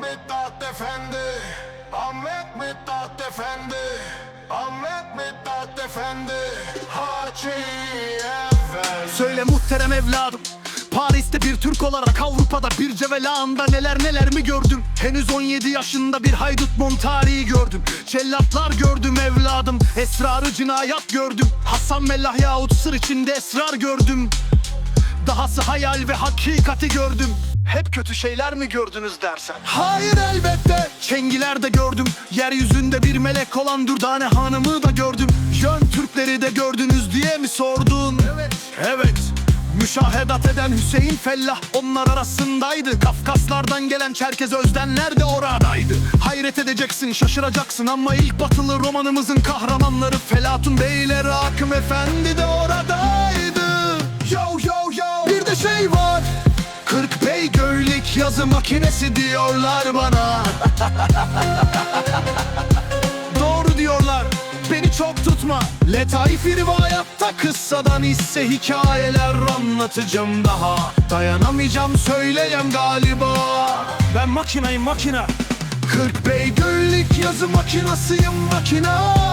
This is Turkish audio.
Mithat Efendi. Ahmet Mithat Efendi. Ahmet Mithat Efendi. Hacı Efendi Söyle muhterem evladım Paris'te bir Türk olarak Avrupa'da bir cevelağında neler neler mi gördüm Henüz 17 yaşında bir haydut Montari'yi gördüm. Cellatlar gördüm evladım Esrarı cinayet gördüm. Hasan Mellah yahut sır içinde esrar gördüm. Dahası hayal ve hakikati gördüm hep kötü şeyler mi gördünüz dersen? Hayır elbette. Çengiler de gördüm. Yeryüzünde bir melek olan Dürdane Hanım'ı da gördüm. Yön Türkleri de gördünüz diye mi sordun? Evet. Evet. Müşahedat eden Hüseyin Fellah onlar arasındaydı. Kafkaslardan gelen Çerkez Özdenler de oradaydı. Hayret edeceksin şaşıracaksın ama ilk batılı romanımızın kahramanları Felatun Beyleri Akım Efendi de oradaydı. Yo yo yo. Bir de şey var. Kırk bey göylik yazı makinesi diyorlar bana. Doğru diyorlar. Beni çok tutma. Letaifi rivayatta kıssadan hisse hikayeler anlatacağım daha. Dayanamayacağım söyleyem galiba. Ben makinayım makina. Kırk bey göylik yazı makinasıyım makina